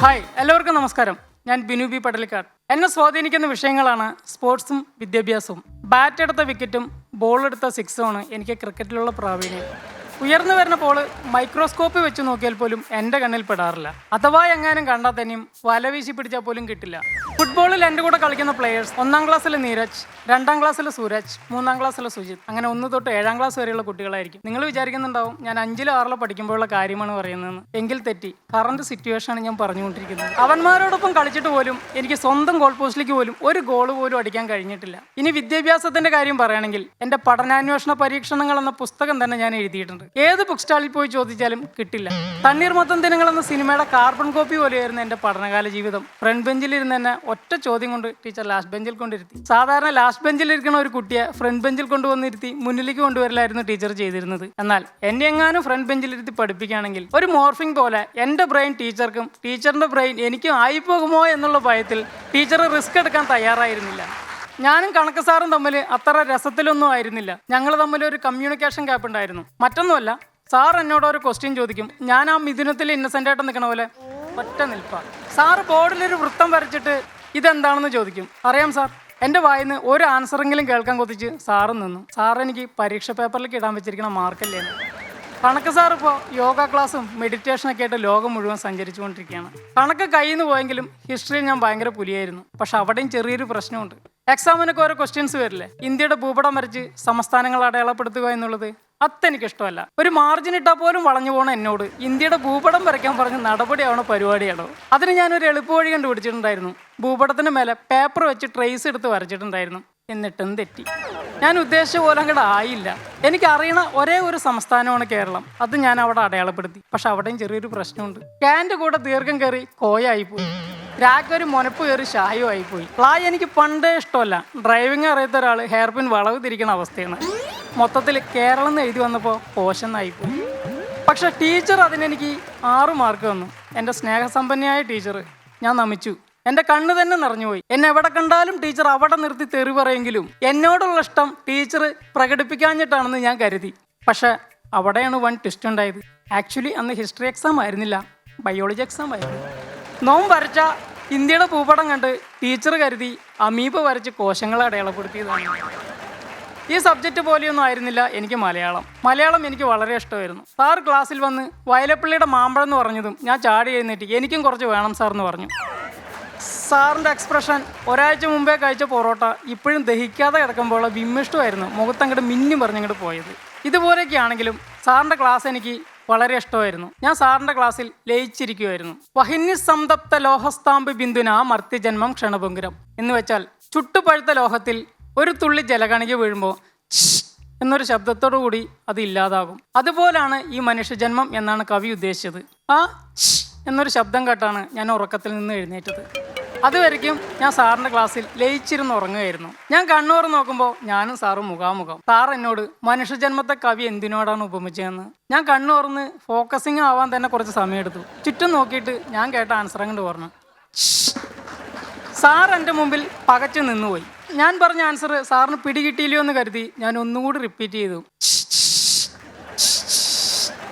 Hi എല്ലാവർക്കും നമസ്കാരം. ഞാൻ ബിനു ബി പടലിക്കാർ. എന്നെ സ്വാധീനിക്കുന്ന വിഷയങ്ങളാണ് സ്പോർട്സും വിദ്യാഭ്യാസവും. ബാറ്റ് എടുത്ത വിക്കറ്റും ബോൾ എടുത്ത സിക്സുമാണ് എനിക്ക് ക്രിക്കറ്റിലുള്ള പ്രാവീണ്യം. ഉയർന്നു വരുന്ന പോൾ മൈക്രോസ്കോപ്പ് വെച്ച് നോക്കിയാൽ പോലും എന്റെ കണ്ണിൽ പെടാറില്ല. അഥവാ എങ്ങാനും കണ്ടാൽ തന്നെയും വല വീശി പിടിച്ചാൽ പോലും കിട്ടില്ല. ഫുട്ബോളിൽ എന്റെ കൂടെ കളിക്കുന്ന പ്ലെയേഴ്സ് ഒന്നാം ക്ലാസ്സിലെ നീരജ് രണ്ടാം ക്ലാസ്സിലെ സൂരജ് മൂന്നാം ക്ലാസ്സിലെ സുജിത് അങ്ങനെ ഒന്ന് തൊട്ട് ഏഴാം ക്ലാസ് വരെയുള്ള കുട്ടികളായിരിക്കും. നിങ്ങൾ വിചാരിക്കുന്നുണ്ടാവും ഞാൻ അഞ്ചിലോ ആറിലോ പഠിക്കുമ്പോഴുള്ള കാര്യമാണ് പറയുന്നതെന്ന്. എങ്കിൽ തെറ്റി കറണ്ട് സിറ്റുവേഷനാണ് ഞാൻ പറഞ്ഞുകൊണ്ടിരിക്കുന്നത്. അവന്മാരോടൊപ്പം കളിച്ചിട്ട് പോലും എനിക്ക് സ്വന്തം ഗോൾ പോസ്റ്റിലേക്ക് പോലും ഒരു ഗോൾ പോലും അടിക്കാൻ കഴിഞ്ഞിട്ടില്ല. ഇനി വിദ്യാഭ്യാസത്തിന്റെ കാര്യം പറയുകയാണെങ്കിൽ എന്റെ പഠനാന്വേഷണ പരീക്ഷണങ്ങൾ എന്ന പുസ്തകം തന്നെ ഞാൻ എഴുതിയിട്ടുണ്ട്. ഏത് ബുക്ക് സ്റ്റാളിൽ പോയി ചോദിച്ചാലും കിട്ടില്ല. തണ്ണീർമത്തം ദിനങ്ങൾ എന്ന സിനിമയുടെ കാർബൺ കോപ്പി പോലെയായിരുന്നു എന്റെ പഠനകാല ജീവിതം. ഫ്രണ്ട് ബെഞ്ചിൽ ഇരുന്ന് തന്നെ ഒറ്റ ചോദ്യം കൊണ്ട് ടീച്ചർ ലാസ്റ്റ് ബെഞ്ചിൽ കൊണ്ടിരുത്തി. സാധാരണ ലാസ്റ്റ് ബെഞ്ചിലിരിക്കുന്ന ഒരു കുട്ടിയെ ഫ്രണ്ട് ബെഞ്ചിൽ കൊണ്ടുവന്നിരുത്തി മുന്നിലേക്ക് കൊണ്ടുവരലായിരുന്നു ടീച്ചർ ചെയ്തിരുന്നത്. എന്നാൽ എന്നെ എങ്ങാനും ഫ്രണ്ട് ബെഞ്ചിൽ ഇരുത്തി പഠിപ്പിക്കുകയാണെങ്കിൽ ഒരു മോർഫിംഗ് പോലെ എന്റെ ബ്രെയിൻ ടീച്ചർക്കും ടീച്ചറിന്റെ ബ്രെയിൻ എനിക്കും ആയിപ്പോകുമോ എന്നുള്ള ഭയത്തിൽ ടീച്ചർ റിസ്ക് എടുക്കാൻ തയ്യാറായിരുന്നില്ല. ഞാനും കണക്ക് സാറും തമ്മിൽ അത്ര രസത്തിലൊന്നും ആയിരുന്നില്ല. ഞങ്ങൾ തമ്മിൽ ഒരു കമ്മ്യൂണിക്കേഷൻ ഗ്യാപ്പ് ഉണ്ടായിരുന്നു. മറ്റൊന്നുമല്ല സാർ എന്നോട് ഒരു ക്വസ്റ്റ്യൻ ചോദിക്കും. ഞാൻ ആ മിഥുനത്തിൽ ഇന്നസെന്റ് ആയിട്ട് നിൽക്കണ പോലെ ഒറ്റ നിൽപ്പാ. സാറ് ബോർഡിലൊരു വൃത്തം വരച്ചിട്ട് ഇതെന്താണെന്ന് ചോദിക്കും. അറിയാം സാർ. എന്റെ വായിന്ന് ഒരു ആൻസറെങ്കിലും കേൾക്കാൻ കൊതിച്ച് സാറ് നിന്നു. സാർ എനിക്ക് പരീക്ഷ പേപ്പറിലേക്ക് ഇടാൻ വെച്ചിരിക്കുന്ന മാർക്കല്ലേ കണക്ക് സാർ ഇപ്പോൾ യോഗ ക്ലാസ്സും മെഡിറ്റേഷനൊക്കെ ആയിട്ട് ലോകം മുഴുവൻ സഞ്ചരിച്ചുകൊണ്ടിരിക്കുകയാണ്. കണക്ക് കയ്യിൽ നിന്ന് പോയെങ്കിലും ഹിസ്റ്ററിയിൽ ഞാൻ ഭയങ്കര പുലിയായിരുന്നു. പക്ഷെ അവിടെയും ചെറിയൊരു പ്രശ്നമുണ്ട്. എക്സാമിനൊക്കെ ഓരോ ക്വസ്റ്റ്യൻസ് വരില്ലേ? ഇന്ത്യയുടെ ഭൂപടം വരച്ച് സംസ്ഥാനങ്ങൾ അടയാളപ്പെടുത്തുക എന്നുള്ളത് അതെനിക്ക് ഇഷ്ടമല്ല ഒരു മാർജിൻ ഇട്ടാൽ പോലും വളഞ്ഞു പോണ എന്നോട് ഇന്ത്യയുടെ ഭൂപടം വരയ്ക്കാൻ പറഞ്ഞ നടപടിയാണോ പരിപാടിയാണോ? അതിന് ഞാനൊരു എളുപ്പവഴി കണ്ടുപിടിച്ചിട്ടുണ്ടായിരുന്നു. ഭൂപടത്തിന് മേലെ പേപ്പർ വെച്ച് ട്രേസ് എടുത്ത് വരച്ചിട്ടുണ്ടായിരുന്നു. എന്നിട്ടും തെറ്റി. ഞാൻ ഉദ്ദേശിച്ച പോലെ അങ്ങോട്ട് ആയില്ല. എനിക്ക് അറിയണ ഒരേ ഒരു സംസ്ഥാനമാണ് കേരളം. അത് ഞാൻ അവിടെ അടയാളപ്പെടുത്തി. പക്ഷെ അവിടെയും ചെറിയൊരു പ്രശ്നമുണ്ട്. ക്യാന്റെ കൂടെ ദീർഘം കയറി കോയായിപ്പോയി രാഗ് ഒരു മുനപ്പ് കയറി ഷായും ആയിപ്പോയി പ്ലായ് എനിക്ക് പണ്ടേ ഇഷ്ടമല്ല. ഡ്രൈവിംഗ് അറിയാത്ത ഒരാൾ ഹെയർ പിൻ വളവ് തിരിക്കുന്ന അവസ്ഥയാണ്. മൊത്തത്തിൽ കേരളം എന്ന് എഴുതി വന്നപ്പോൾ പോയി. പക്ഷെ ടീച്ചർ അതിനെനിക്ക് ആറ് മാർക്ക് തന്നു. എന്റെ സ്നേഹസമ്പന്നയായ ടീച്ചർ ഞാൻ നമിച്ചു. എന്റെ കണ്ണ് തന്നെ നിറഞ്ഞുപോയി എന്നെ എവിടെ കണ്ടാലും ടീച്ചർ അവിടെ നിർത്തി തെറി പറയെങ്കിലും എന്നോടുള്ള ഇഷ്ടം ടീച്ചർ പ്രകടിപ്പിക്കാഞ്ഞിട്ടാണെന്ന് ഞാൻ കരുതി. പക്ഷേ അവിടെയാണ് വൺ ട്വിസ്റ്റ് ഉണ്ടായത്. ആക്ച്വലി അന്ന് ഹിസ്റ്ററി എക്സാം ആയിരുന്നില്ല. ബയോളജി എക്സാം ആയിരുന്നു. നോം വരച്ച ഇന്ത്യയുടെ പൂപ്പടം കണ്ട് ടീച്ചർ കരുതി അമീബ വരച്ച് കോശങ്ങളെ അടയാളപ്പെടുത്തിയതാണ്. ഈ സബ്ജക്റ്റ് പോലെയൊന്നും ആയിരുന്നില്ല എനിക്ക് മലയാളം. മലയാളം എനിക്ക് വളരെ ഇഷ്ടമായിരുന്നു. സാർ ക്ലാസ്സിൽ വന്ന് വയലപ്പള്ളിയുടെ മാമ്പഴം എന്ന് പറഞ്ഞതും ഞാൻ ചാടി എഴുന്നേറ്റ് എനിക്കും കുറച്ച് വേണം സാർ എന്ന് പറഞ്ഞു. സാറിന്റെ എക്സ്പ്രഷൻ ഒരാഴ്ച മുമ്പേ കഴിച്ച പൊറോട്ട ഇപ്പോഴും ദഹിക്കാതെ കിടക്കുമ്പോൾ വിമ്മിഷ്ടമായിരുന്നു. മുഖത്തങ്ങോട്ട് മിന്നും പറഞ്ഞങ്ങോട്ട് പോയത്. ഇതുപോലെയൊക്കെയാണെങ്കിലും സാറിന്റെ ക്ലാസ് എനിക്ക് വളരെ ഇഷ്ടമായിരുന്നു. ഞാൻ സാറിന്റെ ക്ലാസ്സിൽ ലയിച്ചിരിക്കുമായിരുന്നു വഹിന്യ സംതപ്ത ലോഹസ്താംബ് ബിന്ദുന മർത്യജന്മം ക്ഷണഭംഗുരം എന്ന് വെച്ചാൽ ചുട്ടുപഴുത്ത ലോഹത്തിൽ ഒരു തുള്ളി ജലകണിക വീഴുമ്പോൾ എന്നൊരു ശബ്ദത്തോടു കൂടി അത് ഇല്ലാതാകും. അതുപോലാണ് ഈ മനുഷ്യജന്മം എന്നാണ് കവി ഉദ്ദേശിച്ചത്. ആ എന്നൊരു ശബ്ദം കേട്ടാണ് ഞാൻ ഉറക്കത്തിൽ നിന്ന് എഴുന്നേറ്റത്. അതുവരയ്ക്കും ഞാൻ സാറിന്റെ ക്ലാസ്സിൽ ലയിച്ചിരുന്ന് ഉറങ്ങുകയായിരുന്നു. ഞാൻ കണ്ണൂർ നോക്കുമ്പോൾ ഞാനും സാറും മുഖാമുഖം. സാർ എന്നോട് മനുഷ്യജന്മത്തെ കവി എന്തിനോടാണ് ഉപമിച്ചതെന്ന്? ഞാൻ കണ്ണുറന്ന് ഫോക്കസിങ് ആവാൻ തന്നെ കുറച്ച് സമയമെടുത്തു. ചുറ്റും നോക്കിയിട്ട് ഞാൻ കേട്ട ആൻസർ അങ്ങോട്ട് പറഞ്ഞു സാർ എന്റെ മുമ്പിൽ പകച്ചു നിന്നുപോയി. ഞാൻ പറഞ്ഞ ആൻസർ സാറിന് പിടികിട്ടിയില്ലയോ എന്ന് കരുതി ഞാൻ ഒന്നുകൂടി റിപ്പീറ്റ് ചെയ്തു.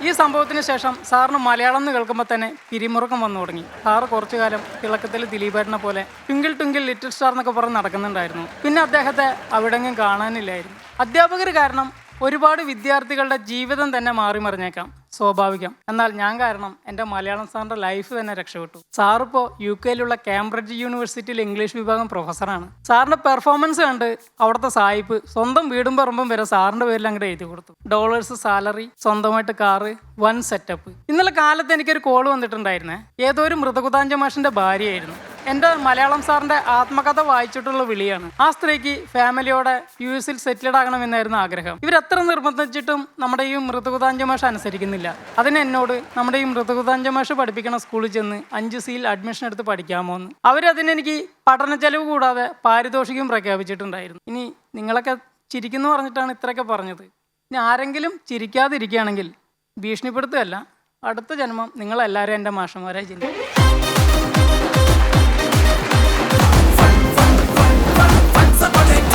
ഈ സംഭവത്തിന് ശേഷം സാറിന് മലയാളം എന്ന് കേൾക്കുമ്പോൾ തന്നെ പിരിമുറുക്കം വന്നു തുടങ്ങി. സാറ് കുറച്ചു കാലം തിളക്കത്തിൽ ദിലീപേട്ടനെ പോലെ ട്വിങ്കിൾ ട്വിങ്കിൾ ലിറ്റിൽ സ്റ്റാർ എന്നൊക്കെ പറഞ്ഞ് നടക്കുന്നുണ്ടായിരുന്നു. പിന്നെ അദ്ദേഹത്തെ അവിടെങ്ങും കാണാനില്ലായിരുന്നു. അധ്യാപകർ കാരണം ഒരുപാട് വിദ്യാർത്ഥികളുടെ ജീവിതം തന്നെ മാറി മറിഞ്ഞേക്കാം. സ്വാഭാവികം. എന്നാൽ ഞാൻ കാരണം എന്റെ മലയാളം സാറിന്റെ ലൈഫ് തന്നെ രക്ഷപ്പെട്ടു. സാറിപ്പോൾ യു കെയിലുള്ള കാംബ്രിഡ്ജ് യൂണിവേഴ്സിറ്റിയിൽ ഇംഗ്ലീഷ് വിഭാഗം പ്രൊഫസറാണ്. സാറിന്റെ പെർഫോമൻസ് കണ്ട് അവിടുത്തെ സായിപ്പ് സ്വന്തം വീടും പറമ്പും വരെ സാറിന്റെ പേരിൽ അങ്ങോട്ട് എഴുതി കൊടുത്തു. ഡോളേഴ്സ് സാലറി സ്വന്തമായിട്ട് കാറ് വൺ സെറ്റപ്പ്. ഇന്നലെ കാലത്ത് എനിക്കൊരു കോൾ വന്നിട്ടുണ്ടായിരുന്നേ. ഏതോ ഒരു മൃതകുതാഞ്ച മാഷിന്റെ ഭാര്യയായിരുന്നു. എന്റെ മലയാളം സാറിന്റെ ആത്മകഥ വായിച്ചിട്ടുള്ള വിളിയാണ്. ആ സ്ത്രീക്ക് ഫാമിലിയോടെ യു എസിൽ സെറ്റിൽഡ് ആകണമെന്നായിരുന്നു ആഗ്രഹം. ഇവരെത്ര നിർബന്ധിച്ചിട്ടും നമ്മുടെ ഈ മൃതകുതാഞ്ച മാഷ് അനുസരിക്കുന്നില്ല. അതിന് എന്നോട് നമ്മുടെ ഈ മൃതകുതാഞ്ച മാഷ് പഠിപ്പിക്കണ സ്കൂളിൽ ചെന്ന് അഞ്ച് സിയിൽ അഡ്മിഷൻ എടുത്ത് പഠിക്കാമോ എന്ന് അവരതിനെനിക്ക് പഠന ചെലവ് കൂടാതെ പാരിതോഷികം പ്രഖ്യാപിച്ചിട്ടുണ്ടായിരുന്നു. ഇനി നിങ്ങളൊക്കെ ചിരിക്കുന്നു പറഞ്ഞിട്ടാണ് ഇത്രയൊക്കെ പറഞ്ഞത്. ഇനി ആരെങ്കിലും ചിരിക്കാതിരിക്കുകയാണെങ്കിൽ ഭീഷണിപ്പെടുത്തുകയല്ല. അടുത്ത ജന്മം നിങ്ങളെല്ലാവരും എന്റെ മാഷന്മാരായി ജനിക്കും. It's a connect.